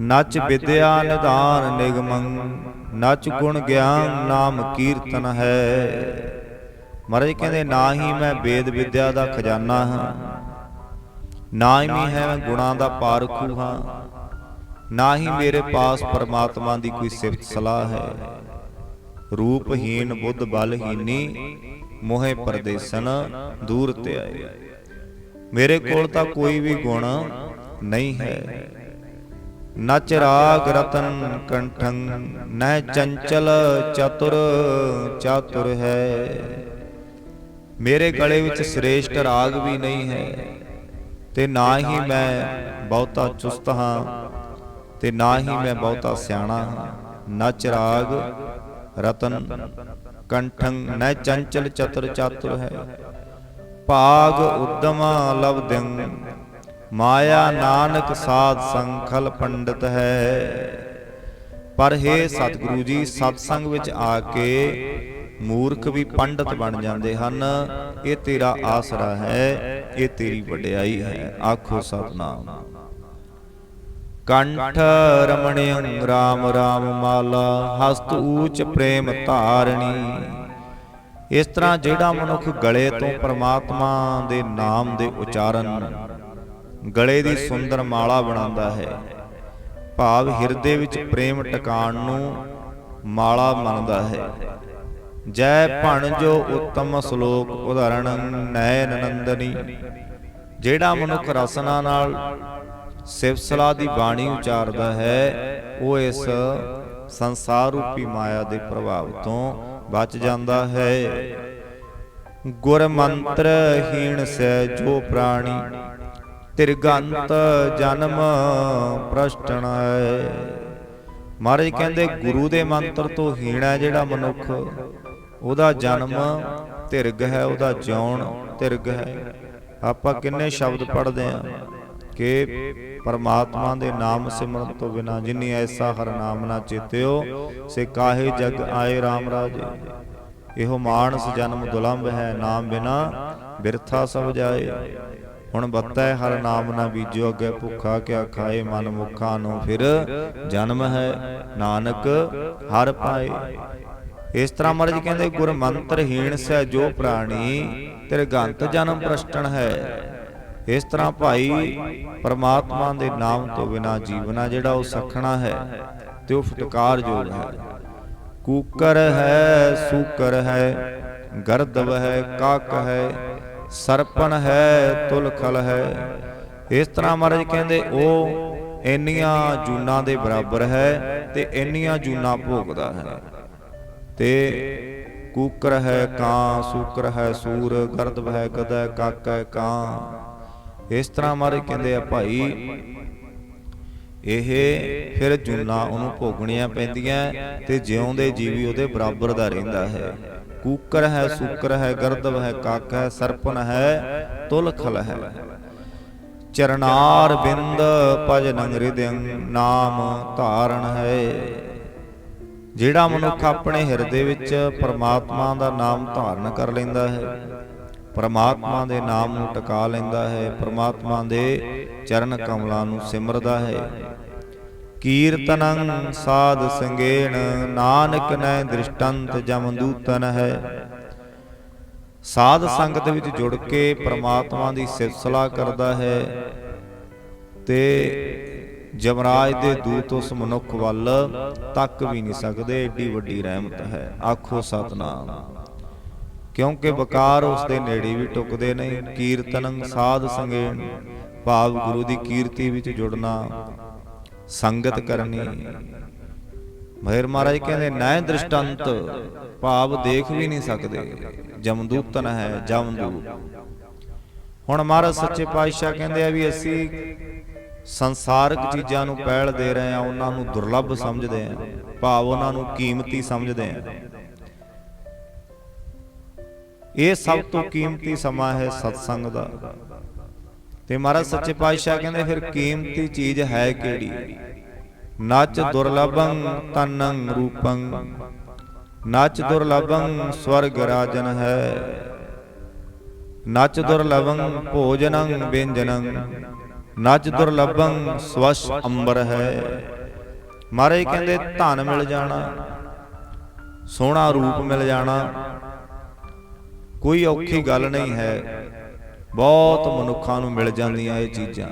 ਨਚ ਵਿਦਿਆ ਨਿਧਾਨ ਨਿਗਮੰ ਨਚ ਗੁਣ ਗਿਆਨ ਨਾਮ ਕੀਰਤਨ ਹੈ। ਮਹਾਰਾਜ ਕਹਿੰਦੇ ਨਾ ਹੀ ਮੈਂ ਵੇਦ ਵਿਦਿਆ ਦਾ ਖਜ਼ਾਨਾ ਹਾਂ। ਨਾ ਹੀ। ਹੈ ਮੈਂ ਗੁਣਾਂ ਦਾ ਪਾਰਖੂ ਹਾਂ। ਨਾ ਹੀ ਮੇਰੇ ਪਾਸ ਪਰਮਾਤਮਾ ਦੀ ਕੋਈ ਸਿਫਤ ਸਲਾਹ ਹੈ। ਰੂਪਹੀਨ ਬੁੱਧ ਬਲਹੀਨੀ ਮੋਹਿ ਪਰਦੇਸਨ ਦੂਰ ਤੇ ਆਏ। ਮੇਰੇ ਕੋਲ ਤਾਂ ਕੋਈ ਵੀ ਗੁਣ ਨਹੀਂ ਹੈ। ਨਚ ਰਾਗ ਰਤਨ ਕੰਠੰ ਨਹਿ ਚੰਚਲ ਚਤੁਰ ਚਾਤੁਰ ਹੈ। ਮੇਰੇ ਗਲੇ ਵਿੱਚ ਸ੍ਰੇਸ਼ਟ ਰਾਗ ਵੀ ਨਹੀਂ ਹੈ, ਤੇ ਨਾ ਹੀ ਮੈਂ ਬਹੁਤਾ ਚੁਸਤ ਹਾਂ, ਤੇ ਨਾ ਹੀ ਮੈਂ ਬਹੁਤਾ ਸਿਆਣਾ ਹਾਂ। ਨਚ ਰਾਗ ਰਤਨ ਕੰਠੰ ਨਹਿ ਚੰਚਲ ਚਤੁਰ ਚਾਤੁਰ ਹੈ। ਭਾਗ ਉਦਮ ਲਬਦੰ ਮਾਇਆ ਨਾਨਕ ਸਾਧ ਸੰਖਲ ਪੰਡਤ ਹੈ। ਪਰ हे ਸਤਿਗੁਰੂ ਜੀ, ਸਤਸੰਗ ਵਿੱਚ ਆ ਕੇ ਮੂਰਖ ਵੀ ਪੰਡਤ ਬਣ ਜਾਂਦੇ ਹਨ। ਇਹ ਤੇਰਾ ਆਸਰਾ ਹੈ, ਇਹ ਤੇਰੀ ਵਡਿਆਈ ਹੈ। ਆਖੋ ਸਤਨਾਮ। ਕੰਠ ਰਮਣਿਯੰ ਰਾਮ ਰਾਮ ਮਾਲਾ, ਹਸਤ ਊਚ ਪ੍ਰੇਮ ਧਾਰਣੀ ਇਸ ਤਰ੍ਹਾਂ ਜਿਹੜਾ ਮਨੁੱਖ ਗਲੇ ਤੋਂ ਪ੍ਰਮਾਤਮਾ ਦੇ ਨਾਮ ਦੇ ਉਚਾਰਨ ਗਲੇ ਦੀ ਸੁੰਦਰ ਮਾਲਾ ਬਣਾਉਂਦਾ ਹੈ। ਭਾਵ ਹਿਰਦੇ ਵਿੱਚ ਪ੍ਰੇਮ ਟਿਕਾਣ ਨੂੰ ਮਾਲਾ ਮੰਨਦਾ ਹੈ। ਜੈ ਭਣ ਜੋ ਉੱਤਮ ਸ਼ਲੋਕ ਉਦਾਹਰਣ, ਨੈ ਨੰਦਨੀ ਜਿਹੜਾ ਮਨੁੱਖ ਰਸਨਾ ਨਾਲ ਸਿਵਸਲਾ ਦੀ ਬਾਣੀ ਉਚਾਰਦਾ ਹੈ, ਉਹ ਇਸ ਸੰਸਾਰ ਰੂਪੀ ਮਾਇਆ ਦੇ ਪ੍ਰਭਾਵ ਤੋਂ ਬਚ ਜਾਂਦਾ ਹੈ। ਗੁਰ ਮੰਤਰ ਹੀਣ ਸੈ ਜੋ ਪ੍ਰਾਣੀ। ਤਿਰਗੰਤ ਜਨਮ ਪ੍ਰਸ਼ਟਣ ਮਹਾਰਾਜ ਕਹਿੰਦੇ, ਗੁਰੂ ਦੇ ਮੰਤਰ ਤੋਂ ਹੀਣਾ ਜਿਹੜਾ ਮਨੁੱਖ, ਉਹਦਾ ਜਨਮ ਧਿਰਗ ਹੈ, ਉਹਦਾ ਜਿਉਣ ਧਿਰਗ ਹੈ। ਆਪਾਂ ਕਿੰਨੇ ਸ਼ਬਦ ਪੜਦੇ ਆ ਕਿ ਪਰਮਾਤਮਾ ਦੇ ਨਾਮ ਸਿਮਰਨ ਤੋਂ ਬਿਨਾ ਜਿਨੀ ਐਸਾ ਹਰ ਨਾਮ ਨਾ ਚੇਤਿਓ, ਸੇ ਕਾਹੇ ਜਗ ਆਏ RAM ਰਾਜੇ। ਇਹੋ ਮਾਨਸ ਜਨਮ ਦੁਲੰਭ ਹੈ, ਨਾਮ ਬਿਨਾ ਬਿਰਥਾ ਸਭ ਜਾਏ। ਹੁਣ ਬੱਤੈ ਹਰ ਨਾਮ ਨਾ ਬੀਜੋ ਅੱਗੇ ਭੁੱਖਾ ਕਿਆ ਖਾਏ ਮਨ ਮੁਖਾਂ ਨੂੰ? ਫਿਰ ਜਨਮ ਹੈ ਨਾਨਕ, ਹਰ ਪਾਏ। ਇਸ ਤਰ੍ਹਾਂ ਮਰਜ ਕਹਿੰਦੇ ਗੁਰ ਮੰਤਰਹੀਣ ਸੈ ਜੋ ਪ੍ਰਾਣੀ, ਤੇਰੇ ਗੰਤ ਜਨਮ ਪ੍ਰਸ਼ਟਣ ਹੈ। ਇਸ ਤਰ੍ਹਾਂ ਭਾਈ ਪਰਮਾਤਮਾ ਦੇ ਨਾਮ ਤੋਂ ਬਿਨਾ ਜੀਵਨਾ ਜਿਹੜਾ ਉਹ ਸਖਣਾ ਹੈ ਤੇ ਉਹ ਫਟਕਾਰਯੋਗ ਹੈ। ਕੂਕਰ ਹੈ, ਸੂਕਰ ਹੈ, ਗਰਦਵ ਹੈ, ਕਾਕ ਹੈ ਸਰਪਣ ਹੈ ਤੁਲਖਲ ਹੈ। ਇਸ ਤਰ੍ਹਾਂ ਮਹਾਰਾਜ ਕਹਿੰਦੇ, ਉਹ ਇੰਨੀਆਂ ਜੂਨਾਂ ਦੇ ਬਰਾਬਰ ਹੈ ਤੇ ਇੰਨੀਆਂ ਜੂਨਾਂ ਭੋਗਦਾ ਹੈ। ਤੇ ਕੂਕਰ ਹੈ, ਕਾਂ, ਸੂਕਰ ਹੈ, ਸੂਰ, ਗਰਦਵ ਹੈ ਗਦਾ ਕੱਕ ਹੈ, ਕਾਂ। ਇਸ ਤਰ੍ਹਾਂ ਮਹਾਰਾਜ ਕਹਿੰਦੇ ਆ, ਭਾਈ, ਇਹ ਫਿਰ ਜੂਨਾ ਉਹਨੂੰ ਭੋਗਣੀਆਂ ਪੈਂਦੀਆਂ ਤੇ ਜਿਉਂਦੇ ਜੀਵੀ ਉਹਦੇ ਬਰਾਬਰ ਦਾ ਰਹਿੰਦਾ ਹੈ। ਕੂਕਰ ਹੈ, ਸੂਕਰ ਹੈ ਗਰਦਵ ਹੈ ਕਾਕ ਹੈ ਸਰਪਨ ਹੈ ਤੁਲਖਲ ਹੈ। ਚਰਨਾਰ ਬਿੰਦ ਭਜ ਨੰਗਰਿਦੰ ਨਾਮ ਧਾਰਨ ਹੈ। ਜਿਹੜਾ ਮਨੁੱਖ ਆਪਣੇ ਹਿਰਦੇ ਵਿੱਚ ਪਰਮਾਤਮਾ ਦਾ ਨਾਮ ਧਾਰਨ ਕਰ ਲੈਂਦਾ ਹੈ, ਪਰਮਾਤਮਾ ਦੇ ਨਾਮ ਨੂੰ ਟਿਕਾ ਲੈਂਦਾ ਹੈ, ਪਰਮਾਤਮਾ ਦੇ ਚਰਨ ਕਮਲਾਂ ਨੂੰ ਸਿਮਰਦਾ ਹੈ। ਕੀਰਤਨੰ ਸਾਧ ਸੰਗੇਣ, ਨਾਨਕ ਨੈ ਦ੍ਰਿਸ਼ਟੰਤ ਜਮਦੂਤਨ ਹੈ। ਸਾਧ ਸੰਗਤ ਵਿੱਚ ਜੁੜ ਕੇ ਪ੍ਰਮਾਤਮਾ ਦੀ ਸਿਫਤਸਲਾ ਕਰਦਾ ਹੈ ਤੇ ਜਮਰਾਜ ਦੇ ਦੂਤ ਉਸ ਮਨੁੱਖ ਵੱਲ ਤੱਕ ਵੀ ਨਹੀਂ ਸਕਦੇ, ਏਡੀ ਵੱਡੀ ਰਹਿਮਤ ਹੈ। ਆਖੋ ਸਤਨਾਮ। ਕਿਉਂਕਿ ਵਕਾਰ ਉਸ ਦੇ ਨੇੜੇ ਵੀ ਟੁਕਦੇ ਨਹੀਂ ਕੀਰਤਨੰ ਸਾਧ ਸੰਗੇਣ, ਭਾਵ ਗੁਰੂ ਦੀ ਕੀਰਤੀ ਵਿੱਚ ਜੁੜਨਾ ਸੰਗਤ ਕਰਨੀ। ਮਹਿਰ ਮਹਾਰਾਜ ਕਹਿੰਦੇ ਨੈ ਦ੍ਰਿਸ਼ਟੰਤ ਭਾਵ ਦੇਖ ਵੀ ਨਹੀਂ ਸਕਦੇ। ਜਮਦੂਤਨ ਹੈ ਜਮਦੂਤ ਹੁਣ ਮਹਾਰਾਜ ਸੱਚੇ ਪਾਤਸ਼ਾਹ ਕਹਿੰਦੇ ਆ ਵੀ ਅਸੀਂ ਸੰਸਾਰਿਕ ਚੀਜ਼ਾਂ ਨੂੰ ਪਹਿਲ ਦੇ ਰਹੇ ਆ ਉਹਨਾਂ ਨੂੰ ਦੁਰਲੱਭ ਸਮਝਦੇ ਆ ਭਾਵ ਉਹਨਾਂ ਨੂੰ ਕੀਮਤੀ ਸਮਝਦੇ ਆ ਇਹ ਸਭ ਤੋਂ ਕੀਮਤੀ ਸਮਾਂ ਹੈ ਸਤਸੰਗ ਦਾ। ਤੇ ਮਹਾਰਾਜ ਸੱਚੇ ਪਾਤਸ਼ਾਹ ਕਹਿੰਦੇ, ਫਿਰ ਕੀਮਤੀ ਚੀਜ਼ ਹੈ ਕਿਹੜੀ? ਨਚ ਦੁਰਲਭੰ ਤਨੰ ਰੂਪੰ, ਨਚ ਦੁਰਲਭੰ ਸਵਰਗ ਰਾਜਨ ਹੈ, ਨਚ ਦੁਰਲਭੰ ਭੋਜਨੰ ਵਿੰਜਨੰ ਨਜ ਦੁਰਲਭੰ ਸਵਸ਼ ਅੰਬਰ ਹੈ। ਮਹਾਰਾਜ ਕਹਿੰਦੇ, ਧਨ ਮਿਲ ਜਾਣਾ, ਸੋਹਣਾ ਰੂਪ ਮਿਲ ਜਾਣਾ, ਕੋਈ ਔਖੀ ਗੱਲ ਨਹੀਂ ਹੈ। ਬਹੁਤ ਮਨੁੱਖਾਂ ਨੂੰ ਮਿਲ ਜਾਂਦੀਆਂ ਇਹ ਚੀਜ਼ਾਂ।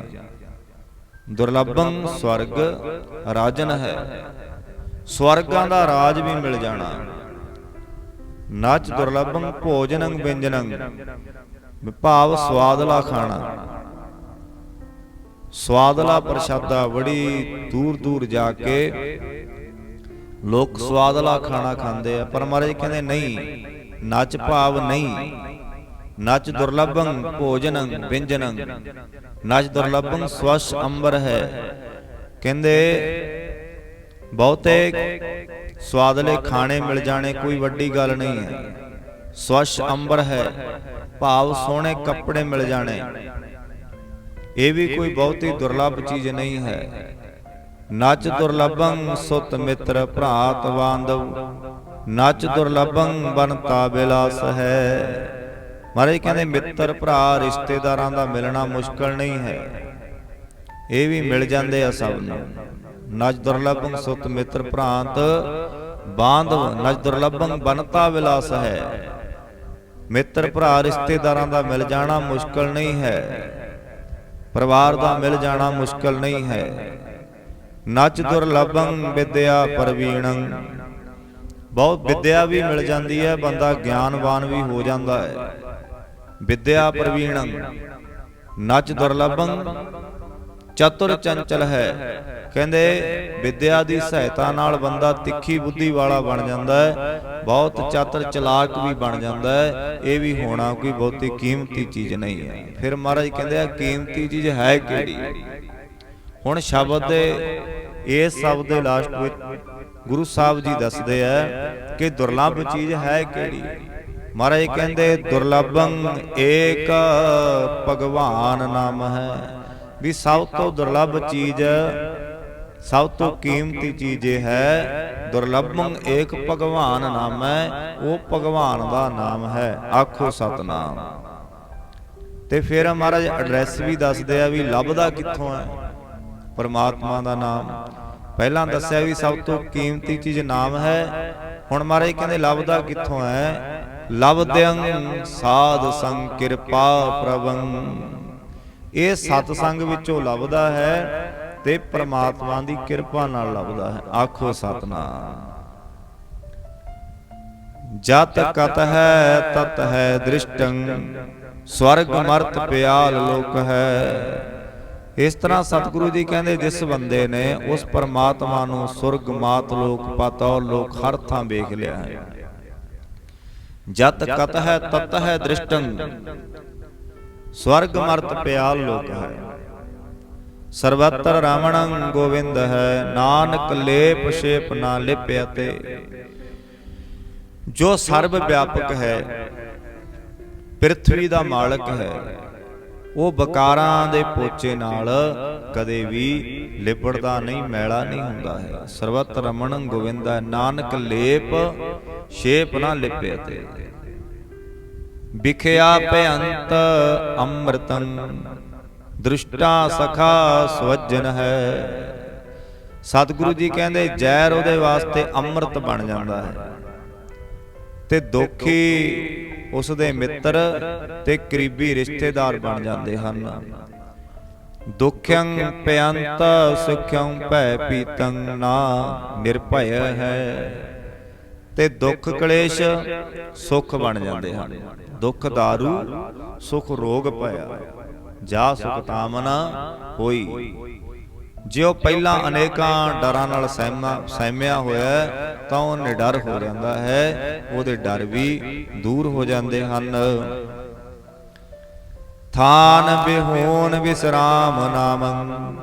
ਦੁਰਲਭੰ ਸਵਰਗ ਰਾਜਨ ਹੈ। ਸਵਰਗਾਂ ਦਾ ਰਾਜ ਵੀ ਮਿਲ ਜਾਣਾ। ਨਚ ਦੁਰਲਭੰ, ਭੋਜਨੰ, ਵਿੰਜਨੰ। ਭਾਵ ਸਵਾਦਲਾ ਖਾਣਾ। ਸਵਾਦਲਾ ਪ੍ਰਸ਼ਾਦਾ ਬੜੀ ਦੂਰ ਦੂਰ ਜਾ ਕੇ ਲੋਕ ਸਵਾਦਲਾ ਖਾਣਾ ਖਾਂਦੇ ਆ, ਪਰ ਮਹਾਰਾਜ ਕਹਿੰਦੇ, ਨਹੀਂ, ਨੱਚ ਭਾਵ ਨਹੀਂ। ਨਚ ਦੁਰਲਭੰ ਭੋਜਨੰ ਵਿੰਜਨੰ ਨਚ ਦੁਰਲਭੰ ਸਵਸ਼ ਅੰਬਰ ਹੈ। ਕਹਿੰਦੇ, ਬਹੁਤੇ ਸਵਾਦਲੇ ਖਾਣੇ ਮਿਲ ਜਾਣੇ ਕੋਈ ਵੱਡੀ ਗੱਲ ਨਹੀਂ ਹੈ। ਸਵਸ਼ ਅੰਬਰ ਹੈ, ਭਾਵ ਸੋਹਣੇ ਕੱਪੜੇ ਮਿਲ ਜਾਣੇ। ਇਹ ਵੀ ਕੋਈ ਬਹੁਤੀ ਦੁਰਲੱਭ ਚੀਜ਼ ਨਹੀਂ ਹੈ। ਨਚ ਦੁਰਲਭੰ ਸੁਤ ਮਿੱਤਰ ਭਰਾਤ ਬਾਂਧਵ ਨਚ ਦੁਰਲਭੰ ਬਨਤਾ ਬਿਲਾਸ ਹੈ। ਮਹਾਰਾਜ ਕਹਿੰਦੇ ਮਿੱਤਰ ਭਰਾ ਰਿਸ਼ਤੇਦਾਰਾਂ ਦਾ ਮਿਲਣਾ ਮੁਸ਼ਕਲ ਨਹੀਂ ਹੈ। ਇਹ ਵੀ ਮਿਲ ਜਾਂਦੇ ਆ ਸਭ ਨੂੰ। ਨਜ ਦੁਰਲਭੰ ਸੁਤ ਮਿੱਤਰ ਭਰਾਂਤ ਬਾਂਧਵ ਨਜ ਦੁਰਲਭੰ ਬਨਤਾ ਵਿਲਾਸ ਹੈ। ਮਿੱਤਰ ਭਰਾ ਰਿਸ਼ਤੇਦਾਰਾਂ ਦਾ ਮਿਲ ਜਾਣਾ ਮੁਸ਼ਕਲ ਨਹੀਂ ਹੈ। ਪਰਿਵਾਰ ਦਾ ਮਿਲ ਜਾਣਾ ਮੁਸ਼ਕਲ ਨਹੀਂ ਹੈ। ਨਚ ਦੁਰਲਭੰ ਵਿਦਿਆ ਪਰਵੀਣੰ। ਬਹੁਤ ਵਿਦਿਆ ਵੀ ਮਿਲ ਜਾਂਦੀ ਹੈ ਬੰਦਾ ਗਿਆਨਵਾਨ ਵੀ ਹੋ। ਜਾਂਦਾ ਹੈ। ਵਿਦਿਆ ਪ੍ਰਵੀਣੰ, ਨਚ ਦੁਰਲਭੰ, ਚਤੁਰ ਚੰਚਲ ਹੈ। ਕਹਿੰਦੇ, ਵਿਦਿਆ ਦੀ ਸਹਾਇਤਾ ਨਾਲ ਬੰਦਾ ਤਿੱਖੀ ਬੁੱਧੀ ਵਾਲਾ ਬਣ ਜਾਂਦਾ ਹੈ, ਬਹੁਤ ਚਤੁਰ ਚਲਾਕ ਵੀ ਬਣ ਜਾਂਦਾ ਹੈ, ਇਹ ਵੀ ਹੋਣਾ ਕੋਈ ਬਹੁਤੀ ਕੀਮਤੀ ਚੀਜ਼ ਨਹੀਂ ਹੈ। ਫਿਰ ਮਹਾਰਾਜ ਕਹਿੰਦੇ ਆ, ਕੀਮਤੀ ਚੀਜ਼ ਹੈ ਕਿਹੜੀ? ਹੁਣ ਸ਼ਬਦ ਦੇ ਇਸ ਸ਼ਬਦ ਦੇ ਲਾਸਟ ਵਿੱਚ ਗੁਰੂ ਸਾਹਿਬ ਜੀ ਦੱਸਦੇ ਆ ਕਿ ਦੁਰਲੱਭ ਚੀਜ਼ ਹੈ ਕਿਹੜੀ? ਮਹਾਰਾਜ ਕਹਿੰਦੇ ਦੁਰਲਭੰ ਏਕ ਭਗਵਾਨ ਨਾਮ ਹੈ। ਵੀ ਸਭ ਤੋਂ ਦੁਰਲੱਭ ਚੀਜ਼, ਸਭ ਤੋਂ ਕੀਮਤੀ ਚੀਜ਼ ਇਹ ਹੈ, ਦੁਰਲਭੰ ਏਕ ਭਗਵਾਨ ਨਾਮ ਹੈ, ਉਹ ਭਗਵਾਨ ਦਾ ਨਾਮ ਹੈ, ਆਖੋ ਸਤਨਾਮ। ਤੇ ਫਿਰ ਮਹਾਰਾਜ ਐਡਰੈਸ ਵੀ ਦੱਸਦੇ ਆ ਵੀ ਲੱਭਦਾ ਕਿੱਥੋਂ ਹੈ? ਪਰਮਾਤਮਾ ਦਾ ਨਾਮ। ਪਹਿਲਾਂ ਦੱਸਿਆ ਵੀ ਸਭ ਤੋਂ ਕੀਮਤੀ ਚੀਜ਼ ਨਾਮ ਹੈ, ਹੁਣ ਮਹਾਰਾਜ ਕਹਿੰਦੇ ਲੱਭਦਾ ਕਿੱਥੋਂ ਹੈ? ਲਬਦਿੰ ਸਾਧ ਸੰਗ ਕਿਰਪਾ ਪ੍ਰਭੰ ਇਹ ਸਤ ਸੰਗ ਵਿੱਚੋਂ ਲੱਭਦਾ ਹੈ ਤੇ ਪ੍ਰਮਾਤਮਾ ਦੀ ਕਿਰਪਾ ਨਾਲ ਲੱਭਦਾ ਹੈ। ਆਖੋ ਸਤਨਾਮ। ਜਤ ਕਤ ਹੈ, ਤਤ ਹੈ ਦ੍ਰਿਸ਼ਟੰ, ਸਵਰਗ ਮਰਤ ਪਿਆਲ ਲੋਕ ਹੈ। ਇਸ ਤਰ੍ਹਾਂ ਸਤਿਗੁਰੂ ਜੀ ਕਹਿੰਦੇ, ਜਿਸ ਬੰਦੇ ਨੇ ਉਸ ਪਰਮਾਤਮਾ ਨੂੰ ਸੁਰਗ ਮਾਤ ਲੋਕ ਪਾਤਾਲ ਲੋਕ ਹਰ ਥਾਂ ਵੇਖ ਲਿਆ ਹੈ। ਜਤ ਕਤ ਹੈ ਤਤ ਹੈ ਦ੍ਰਿਸ਼ਟੰ। ਸਵਰਗ ਮਰਤ ਪਿਆਲ ਲੋਕ ਹੈ। ਸਰਵਤਰ ਰਾਵਣੰ ਗੋਵਿੰਦ ਹੈ। ਨਾਨਕ ਲੇਪ ਛੇਪ ਨਾ ਲਿਪਿਆ ਤੇ। ਜੋ ਸਰਬ ਵਿਆਪਕ ਹੈ ਪ੍ਰithvi ਦਾ ਮਾਲਕ ਹੈ। ਉਹ ਬਕਾਰਾਂ ਦੇ ਪੋਚੇ ਨਾਲ ਕਦੇ ਵੀ ਲਿਪੜਦਾ ਨਹੀਂ, ਮੈਲਾ ਨਹੀਂ ਹੁੰਦਾ ਹੈ। ਸਰਵਤ ਰਮਣ ਗੋਵਿੰਦਾ, ਨਾਨਕ ਲੇਪ, ਛੇਪ ਨਾ ਲਿਪਿਆ ਤੇ। ਵਿਖਿਆ ਭਯੰਤ ਅੰਮ੍ਰਿਤੰ, ਦ੍ਰਿਸ਼ਟਾ ਸਖਾ ਸਵਜਨ ਹੈ। ਸਤਿਗੁਰੂ ਜੀ ਕਹਿੰਦੇ, ਜ਼ਹਿਰ ਉਹਦੇ ਵਾਸਤੇ ਅੰਮ੍ਰਿਤ ਬਣ ਜਾਂਦਾ ਹੈ। ਤੇ ਦੁਖੀ ਉਸ ਦੇ ਮਿੱਤਰ ਤੇ ਕਰੀਬੀ ਰਿਸ਼ਤੇਦਾਰ ਬਣ ਜਾਂਦੇ ਹਨ। ਦੁਖਯੰ ਭਯੰਤ ਸੁਖਯੰ ਭੈ ਪੀਤੰ ਨਾ ਨਿਰਭੈ ਹੈ। ਤੇ ਦੁੱਖ ਕਲੇਸ਼ ਸੁਖ ਬਣ ਜਾਂਦੇ ਹਨ। ਦੁੱਖ दारू ਸੁਖ ਰੋਗ ਭਇਆ। ਜਾ ਸੁਖ ਤਾਮਨਾ ਹੋਈ। ਜਿਉ ਪਹਿਲਾਂ ਅਨੇਕਾਂ ਡਰਾਂ ਨਾਲ ਸਹਿਮਾ ਸਹਿਮਿਆ ਹੋਇਆ ਤਾਂ ਉਹ ਨਿਡਰ ਹੋ ਜਾਂਦਾ ਹੈ ਉਹਦੇ ਡਰ ਵੀ ਦੂਰ ਹੋ ਜਾਂਦੇ ਹਨ। ਥਾਨ ਬਿਹੋਨ ਵਿਸਰਾਮ ਨਾਮੰ।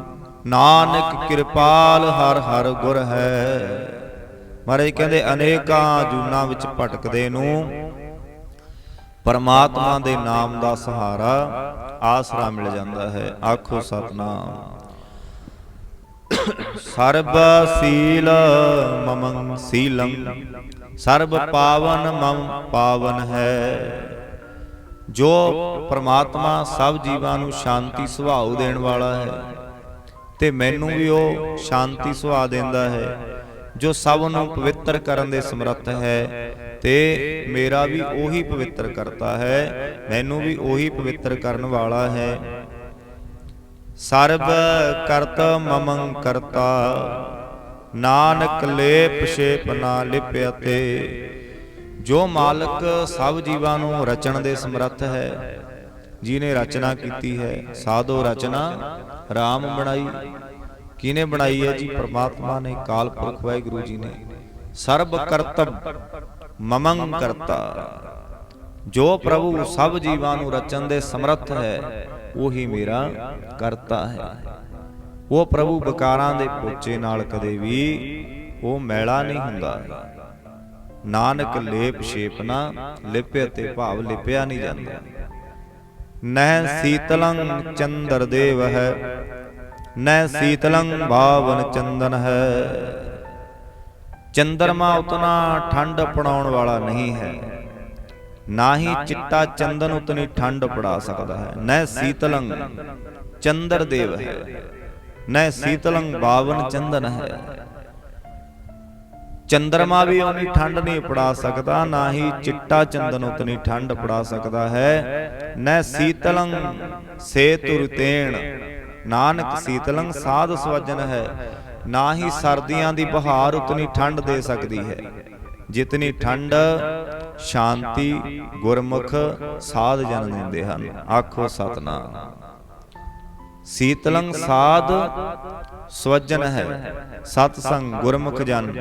ਨਾਨਕ ਕਿਰਪਾਲ ਹਰ ਹਰ ਗੁਰ ਹੈ। ਮਹਾਰਾਜ ਕਹਿੰਦੇ, ਅਨੇਕਾਂ ਜੂਨਾਂ ਵਿੱਚ ਭਟਕਦੇ ਨੂੰ। ਪਰਮਾਤਮਾ ਦੇ ਨਾਮ ਦਾ ਸਹਾਰਾ ਆਸਰਾ ਮਿਲ ਜਾਂਦਾ ਹੈ। ਆਖੋ ਸਤਨਾਮ। ਸਰਬ ਸੀਲ ਮਮੰ ਸੀਲੰ। ਸਰਬ ਪਾਵਨ ਮਮ ਪਾਵਨ ਹੈ। ਜੋ ਪ੍ਰਮਾਤਮਾ ਸਭ ਜੀਵਾਂ ਨੂੰ ਸ਼ਾਂਤੀ ਸੁਭਾਅ ਦੇਣ ਵਾਲਾ ਹੈ ਤੇ ਮੈਨੂੰ ਵੀ ਉਹ ਸ਼ਾਂਤੀ ਸੁਭਾਅ ਦਿੰਦਾ ਹੈ, ਜੋ ਸਭ ਨੂੰ ਪਵਿੱਤਰ ਕਰਨ ਦੇ ਸਮਰੱਥ ਹੈ ਤੇ ਮੇਰਾ ਵੀ ਉਹੀ ਪਵਿੱਤਰ ਕਰਤਾ ਹੈ, ਮੈਨੂੰ ਵੀ ਉਹੀ ਪਵਿੱਤਰ ਕਰਨ ਵਾਲਾ ਹੈ। ਸਰਬ ਕਰਤ ਮਮੰ ਕਰਤਾ, ਨਾਨਕ ਲੇਪ ਸ਼ੇਪ ਨਾ ਲਿਪਿਆ ਤੇ ਜੋ ਮਾਲਕ ਸਭ ਜੀਵਾਂ ਨੂੰ ਰਚਣ ਦੇ ਸਮਰੱਥ ਹੈ ਜਿਨੇ ਰਚਨਾ ਕੀਤੀ ਹੈ, ਸਾਧੋ ਰਚਨਾ RAM ਬਣਾਈ। ਕਿਨੇ ਬਣਾਈ ਹੈ ਜੀ? ਪ੍ਰਮਾਤਮਾ ਨੇ, ਕਾਲ ਪੁਰਖ ਵਾਹਿਗੁਰੂ ਜੀ ਨੇ। ਸਰਬ ਕਰਤਵ ਮਮੰ ਕਰਤਾ। ਜੋ ਪ੍ਰਭੂ ਸਭ ਜੀਵਾਂ ਨੂੰ ਰਚਣ ਦੇ ਸਮਰੱਥ ਹੈ, ਉਹੀ ਮੇਰਾ ਕਰਤਾ ਹੈ। ਉਹ ਪ੍ਰਭੂ ਬਕਾਰਾਂ ਦੇ ਪੋਚੇ ਨਾਲ ਕਦੇ ਵੀ ਉਹ ਮੈਲਾ ਨਹੀਂ ਹੁੰਦਾ। ਨਾਨਕ ਲੇਪ ਛੇਪ ਨਾ ਲਿਪਿਆ ਤੇ ਭਾਵ ਲਿਪਿਆ ਨਹੀਂ ਜਾਂਦਾ। ਨਹਿ ਸੀਤਲੰ ਚੰਦਰ ਦੇਵ ਹੈ। ਨਹਿ ਸੀਤਲੰ ਭਾਵਨ ਚੰਦਨ ਹੈ। ਚੰਦਰਮਾ ਉਤਨਾ ਠੰਡ ਪੜਾਉਣ ਵਾਲਾ ਨਹੀਂ ਹੈ। ਨਾ ਹੀ। ਚਿੱਟਾ ਚੰਦਨ ਉਤਨੀ ਠੰਡ ਪੜਾ ਸਕਦਾ ਹੈ। ਨਹਿ ਸੀਤਲੰ ਚੰਦਰ ਦੇਵ ਹੈ। ਨਹਿ ਸੀਤਲੰ ਭਾਵਨ ਚੰਦਨ ਹੈ। ਚੰਦਰਮਾ ਵੀ ਉਨੀ ਠੰਡ ਨਹੀਂ ਪੜਾ ਸਕਦਾ, ਨਾ ਹੀ ਚਿੱਟਾ ਚੰਦਨ ਉਤਨੀ ਠੰਡ ਪੜਾ ਸਕਦਾ ਹੈ। ਨਹਿ ਸੀਤਲੰ ਸੇ ਤੁਰਤੇਣ ਨਾਨਕ ਸੀਤਲੰ ਸਾਧ ਸਵਜਨ ਹੈ। ਨਾ ਹੀ ਸਰਦੀਆਂ ਦੀ ਬਹਾਰ ਉਤਨੀ ਠੰਡ ਦੇ ਸਕਦੀ ਹੈ। ਜਿਤਨੀ ਠੰਡ ਸ਼ਾਂਤੀ ਗੁਰਮੁਖ ਸਾਧ ਜਨ ਦਿੰਦੇ ਹਨ। ਆਖੋ ਸਤਨਾਮ। ਸੀਤਲੰ ਸਾਧ ਸਵਜਨ ਹੈ। ਸਤ ਸੰਗ ਗੁਰਮੁਖ ਜਨ,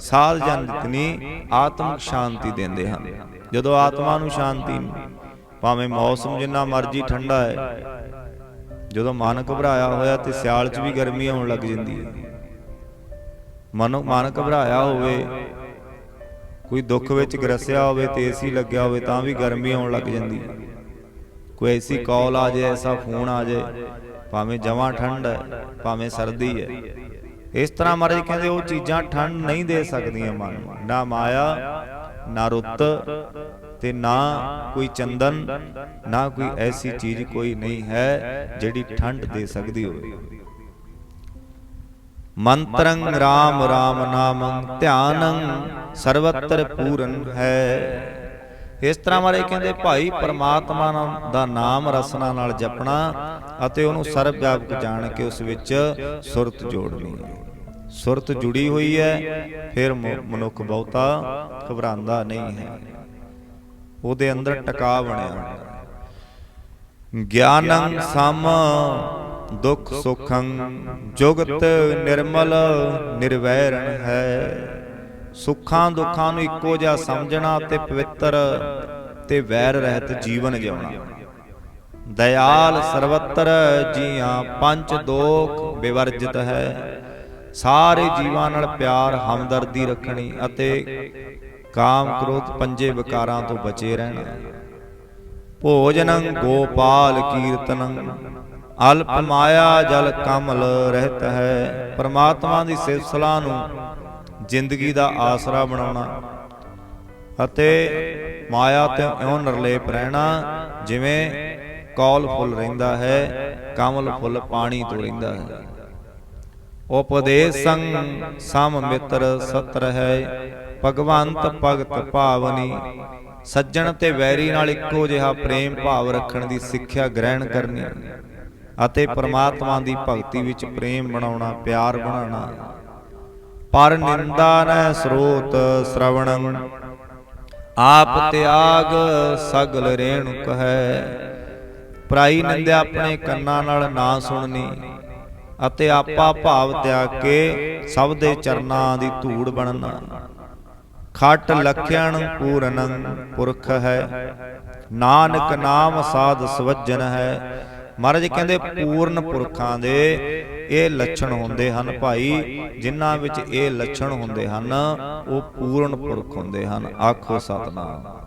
ਸਾਧ ਜਨ ਜਿਤਨੀ ਆਤਮਿਕ ਸ਼ਾਂਤੀ ਦਿੰਦੇ ਹਨ। ਜਦੋਂ ਆਤਮਾ ਨੂੰ ਸ਼ਾਂਤੀ ਭਾਵੇਂ ਮੌਸਮ ਜਿੰਨਾ ਮਰਜ਼ੀ ਠੰਡਾ ਹੈ, ਜਦੋਂ ਮਨ ਘਬਰਾਇਆ ਹੋਇਆ ਤੇ ਸਿਆਲ 'ਚ ਵੀ ਗਰਮੀ ਆਉਣ ਲੱਗ ਜਾਂਦੀ ਹੈ। ਮਨੋ ਮਨ ਘਬਰਾਇਆ ਹੋਵੇ, ਕੋਈ ਦੁੱਖ ਵਿੱਚ ਗਰਸਿਆ ਹੋਵੇ, ਤੇ ਏਸੀ ਲੱਗਿਆ ਹੋਵੇ, ਤਾਂ ਵੀ ਗਰਮੀ ਆਉਣ ਲੱਗ ਜਾਂਦੀ ਹੈ। ਕੋਈ ਐਸੀ ਕਾਲ ਆ ਜਾਏ, ਐਸਾ ਫੋਨ ਆ ਜਾਏ ਭਾਵੇਂ ਜਮਾਂ ਠੰਡ ਹੈ, ਭਾਵੇਂ ਸਰਦੀ ਹੈ। ਇਸ ਤਰ੍ਹਾਂ ਮਹਾਰਾਜ ਕਹਿੰਦੇ, ਉਹ ਚੀਜ਼ਾਂ ਠੰਡ ਨਹੀਂ ਦੇ ਸਕਦੀਆਂ ਮਨ ਨੂੰ। ਨਾ ਮਾਇਆ, ਨਾ ਰੁੱਤ ਤੇ ਨਾ ਕੋਈ ਚੰਦਨ, ਨਾ ਕੋਈ ਐਸੀ ਚੀਜ਼ ਕੋਈ ਨਹੀਂ ਹੈ ਜਿਹੜੀ ਠੰਡ ਦੇ ਸਕਦੀ ਹੋਵੇ। ਮੰਤਰੰ RAM RAM ਨਾਮੰ ਧਿਆਨੰ ਸਰਵਤਰ ਪੂਰਨ ਹੈ। ਇਸ ਤਰ੍ਹਾਂ ਵਾਲੇ ਕਹਿੰਦੇ ਭਾਈ ਪਰਮਾਤਮਾ ਦਾ ਨਾਮ ਰਸਨਾ ਨਾਲ ਜਪਣਾ ਅਤੇ ਉਹਨੂੰ ਸਰਬ ਵਿਆਪਕ ਜਾਣ ਕੇ ਉਸ ਵਿੱਚ ਸੁਰਤ ਜੋੜਨੀ ਹੈ ਸੁਰਤ ਜੁੜੀ ਹੋਈ ਹੈ ਫਿਰ ਮਨੁੱਖ ਬਹੁਤਾ ਘਬਰਾਉਂਦਾ ਨਹੀਂ ਹੈ। ਉਹਦੇ ਅੰਦਰ ਟਿਕਾ ਬਣਿਆ। ਹੁੰਦਾ ਗਿਆਨੰ ਸਮ ਦੁਖ ਸੁਖੰ ਜੁਗਤ ਨਿਰਮਲ ਨਿਰਵੈਰਣ ਹੈ। ਸੁੱਖਾਂ ਦੁੱਖਾਂ ਨੂੰ ਇੱਕੋ ਜਿਹਾ ਸਮਝਣਾ ਤੇ ਪਵਿੱਤਰ ਤੇ ਵੈਰ ਰਹਿਤ ਜੀਵਨ ਜਿਉਣਾ। ਦਇਆਲ ਸਰਵਤਰ ਜੀਆਂ ਪੰਜ ਦੋਖ ਵਿਵਰਜਿਤ ਹੈ। ਸਾਰੇ ਜੀਵਾਂ ਨਾਲ ਪਿਆਰ ਹਮਦਰਦੀ ਰੱਖਣੀ ਅਤੇ ਕਾਮ ਕ੍ਰੋਧ ਪੰਜੇ ਵਿਕਾਰਾਂ ਤੋਂ ਬਚੇ ਰਹਿਣਾ। ਭੋਜਨੰ ਗੋਪਾਲ ਕੀਰਤਨੰ, ਅਲਪ ਮਾਇਆ ਜਲ ਕਮਲ ਰਹਿਤ ਹੈ। ਪਰਮਾਤਮਾ ਦੀ ਸਿਫਤ ਸਲਾਹ ਨੂੰ ਜ਼ਿੰਦਗੀ ਦਾ ਆਸਰਾ ਬਣਾਉਣਾ। ਅਤੇ ਮਾਇਆ ਤੇ ਇਉਂ ਨਿਰਲੇਪ ਰਹਿਣਾ, ਜਿਵੇਂ ਕੌਲ ਫੁੱਲ ਰਹਿੰਦਾ ਹੈ, ਕਮਲ ਫੁੱਲ ਪਾਣੀ ਤੋਂ ਰਹਿੰਦਾ ਹੈ। ਉਪਦੇਸੰ ਸਮ ਮਿੱਤਰ ਸਤਰ ਹੈ, ਭਗਵੰਤ ਭਗਤ ਭਾਵਨੀ। ਸੱਜਣ ਤੇ ਵੈਰੀ ਨਾਲ ਇੱਕੋ ਜਿਹਾ ਪ੍ਰੇਮ ਭਾਵ ਰੱਖਣ ਦੀ ਸਿੱਖਿਆ ਗ੍ਰਹਿਣ ਕਰਨੀ ਅਤੇ ਪਰਮਾਤਮਾ ਦੀ ਭਗਤੀ ਵਿੱਚ ਪ੍ਰੇਮ ਬਣਾਉਣਾ, ਪਿਆਰ ਬਣਾਉਣਾ। ਪਰ ਨਿੰਦਾ ਨੈ ਸਰੋਤ ਸ਼ਰਵਣੰ। ਆਪ ਤਿਆਗ ਸਗਲ ਰੇਣੁਕ ਹੈ। ਪ੍ਰਾਈ ਨਿੰਦਿਆ ਆਪਣੇ ਕੰਨਾਂ ਨਾਲ ਨਾ ਸੁਣਨੀ ਅਤੇ ਆਪਾ ਭਾਵ ਤਿਆਗ ਕੇ ਸਭ ਦੇ ਚਰਨਾਂ ਦੀ ਧੂੜ ਬਣਨਾ। ਖਟ ਲਖਿਆਣ ਪੂਰਨੰ ਪੁਰਖ ਹੈ। ਨਾਨਕ ਨਾਮ ਸਾਧ ਸਵਜਨ ਹੈ। ਮਹਾਰਾਜ ਕਹਿੰਦੇ, ਪੂਰਨ ਪੁਰਖਾਂ ਦੇ ਇਹ ਲੱਛਣ ਹੁੰਦੇ ਹਨ ਭਾਈ, ਜਿਨ੍ਹਾਂ ਵਿੱਚ ਇਹ ਲੱਛਣ ਹੁੰਦੇ ਹਨ, ਉਹ ਪੂਰਨ ਪੁਰਖ ਹੁੰਦੇ ਹਨ। ਆਖੋ ਸਤਨਾਮ।